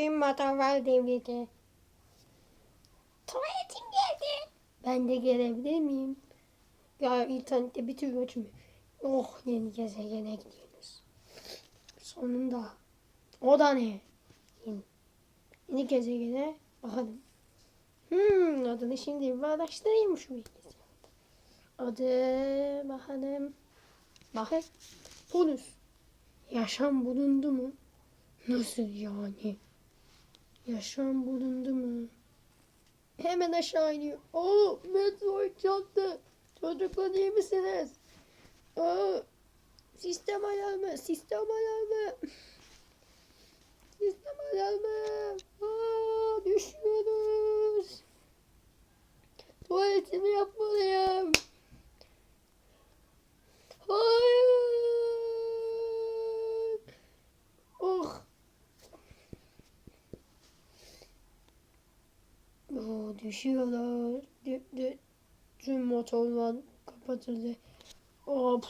Tüm motorlar devleti. Tuvaletim geldi. Ben de gelebilir miyim? Ya internette bir türlü açmıyor. Oh yeni gezegene gidiyoruz. Sonunda. O da ne? Yeni, yeni gezegene bakalım. Hmm, adını şimdi bir araştırayım şu bilgisi. Adı bakalım. Bakın. Polis. Yaşam bulundu mu? Nasıl yani? Yaşam bulundu mu? Hemen aşağı iniyor. Oo, metro çarptı. Çocuklar iyi misiniz? Aa, sistem alarmı, sistem alarmı. Sistem alarmı. Aa, düşüyoruz. Tuvaletimi yapmalıyım. Hayır. Oh. Oo, düşüyorlar. Dü, dü, tüm motorlar kapatıldı. Hop.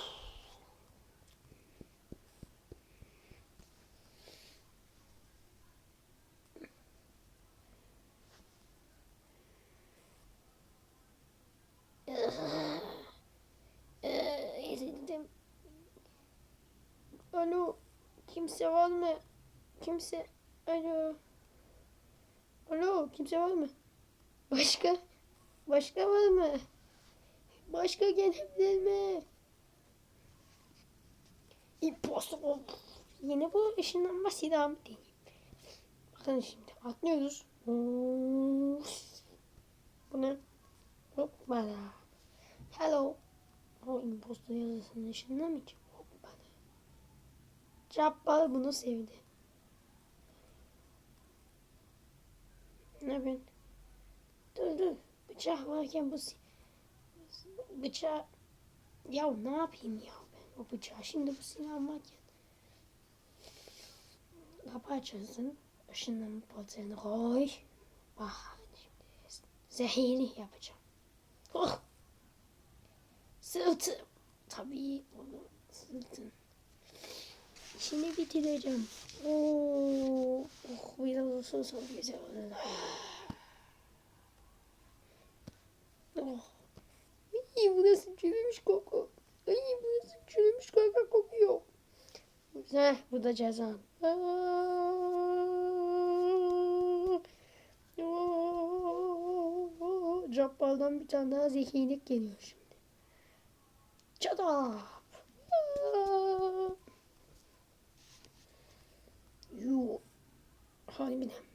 Ee, ezildim. Alo, kimse var mı? Kimse, alo. Alo, kimse var mı? Başka? Başka var mı? Başka gelebilir mi? Impossible. Yine bu ışınlanma silahımı deneyeyim. Bakın şimdi atlıyoruz. Bu ne? Hoppala. Hello. O impostor yazısının ışınlamayacağım. Hoppala. Cabbar bunu sevdi. Ne yapıyorsun? Dur dur. Bıçak varken bu bıçağı ya ne yapayım ya ben o bıçağı? Şimdi bu silah varken kapı açılsın ışınlanma portalını koy. Bak zehirli yapacağım. Oh! Sırtım. Tabii onu sırtım. Şimdi bitireceğim. Oo, oh biraz olsun çok güzel oldu Oh. Ay burası çürümüş koku. Ay burası çürümüş kaka kokuyor. Heh bu da cezan. Cabbardan bir tane daha zekilik geliyor şimdi. Çadap. Yuh. Harbiden.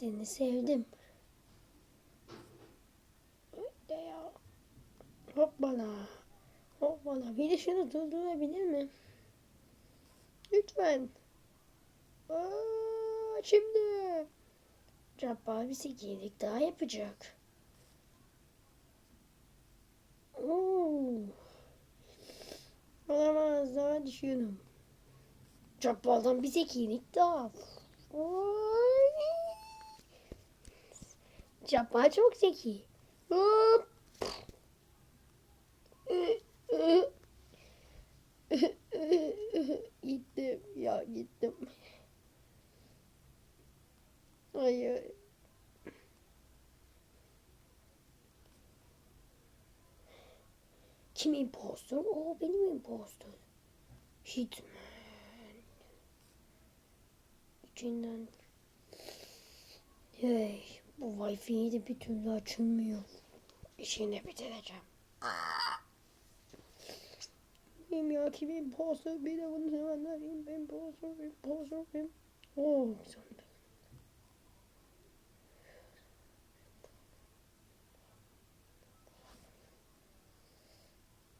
Seni sevdim. Öyle ya. Hoppala. Hoppala. Biri şunu durdurabilir mi? Lütfen. Aa, şimdi. Cabbar bir sekiyelik daha yapacak. Oo. Olamaz daha düşüyorum. Cabbardan bir sekiyelik daha. Oy. Cabbar çok zeki. Hop. gittim ya gittim. Hayır. Kim impostor? O benim impostor. Hitman. İçinden. Hey, bu Wi-Fi de bir türlü açılmıyor. İşini bitireceğim. Benim ya kim impostor? Bir de bunu sevenler impostor, impostor, im... Oh, sonunda.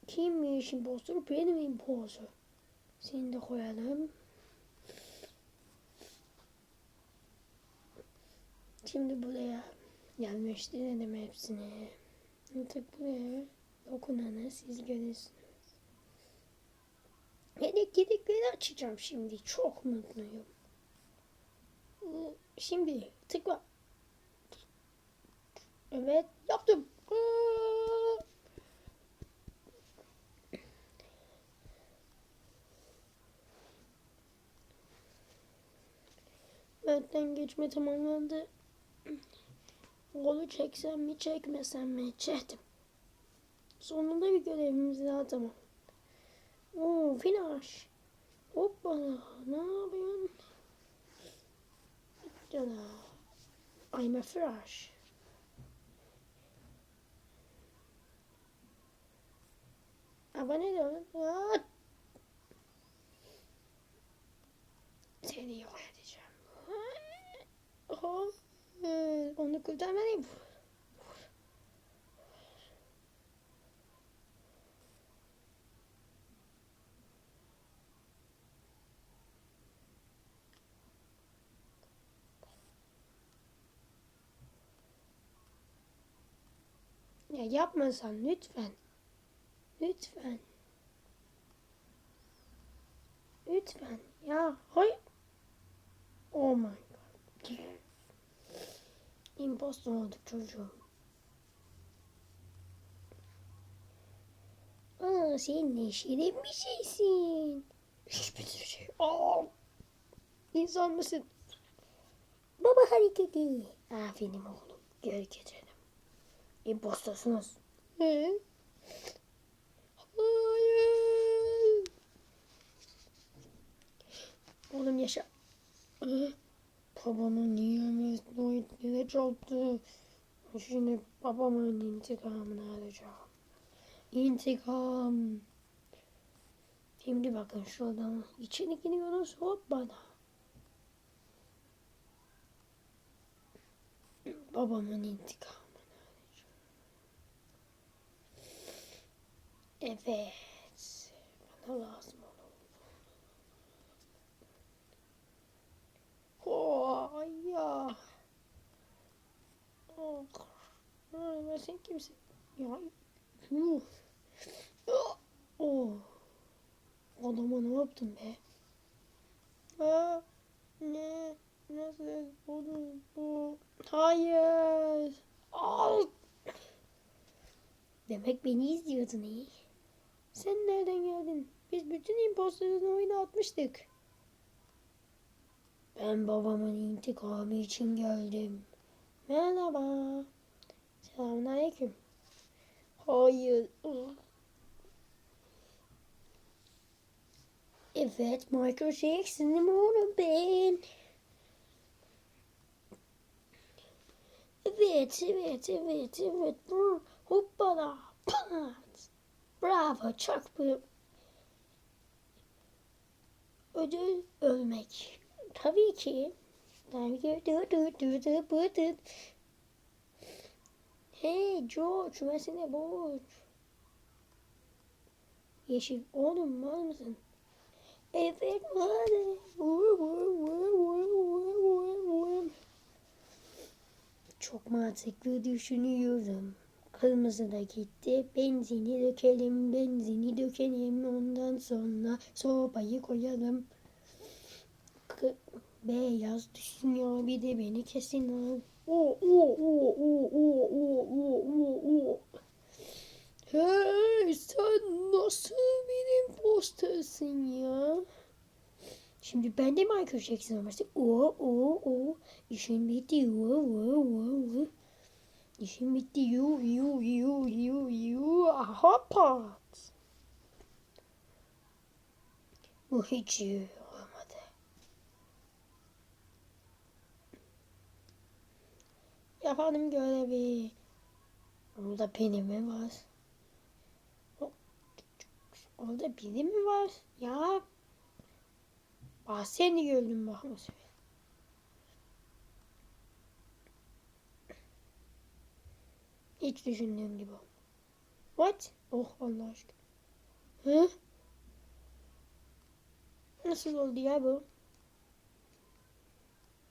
Kimmiş impostor? Benim impostor. Seni de koyalım. Şimdi buraya yerleştirelim hepsini. Artık buraya dokunanı siz görürsünüz. Elektrikleri açacağım şimdi. Çok mutluyum. Şimdi tıkla. Evet yaptım. Öğütten geçme tamamlandı. Golü çeksem mi çekmesem mi? Çektim. Sonunda bir görevimiz daha tamam. Oo flash. Hoppala. Ne yapıyorsun? Cana. I'm a flash. Abone olun. Seni yok edeceğim. Onu kurtarmalıyım. Ya yapmasan lütfen. Lütfen. Lütfen. Ya hayır. Oh my. Impostor olduk çocuğum. Aa sen ne şirin bir şeysin. Hiçbir şey. Aa. İnsan mısın? Baba hareketi. Aferin oğlum. Gör geçelim. İmpostorsunuz. He? Hayır. Oğlum yaşa. Ee, Babamın nimet ne çarptı. Şimdi babamın intikamını alacağım. İntikam. Şimdi bakın şuradan içeri giriyoruz hop bana. Babamın intikamını alacağım. Evet. Bana lazım olan. Oh ya. Oh. Ay, sen kimsin? Ya. Yuh. Oh. Adama ne yaptın be? Aa, ne? Nasıl olur bu? Hayır. Al. Demek beni izliyordun iyi. Sen nereden geldin? Biz bütün imposterların oyunu atmıştık. Ben babamın intikamı için geldim. Merhaba. Selamünaleyküm. Hayır. Evet, Michael Jackson'ım oğlum ben. Evet, evet, evet, evet. Hoppala. Pat. Bravo, çok büyük. Ödül ölmek. Tabii ki. Tabii ki. Hey George, versene borç. Yeşil oğlum var mısın? Evet vur. Çok mantıklı düşünüyorum. Kırmızı da gitti. Benzini dökelim, benzini dökelim. Ondan sonra sobayı koyalım. Beyaz düşünüyor bir de beni kesin abi. Oo, oo, oo, oo, oo, oo, oo, oo. Hey sen nasıl benim postersın ya? Şimdi ben de Michael Jackson olması. Oo oo oo. İşin bitti. Oo oo oo. İşin bitti. Yu yu yu yu yu. Aha pat. Bu hiç yok. Yapalım görevi. Orada biri mi var? Orada biri mi var? Ya. Bak seni gördüm bak. bu sefer. Hiç düşündüğüm gibi. What? Oh Allah aşkına. Hı? Nasıl oldu ya bu?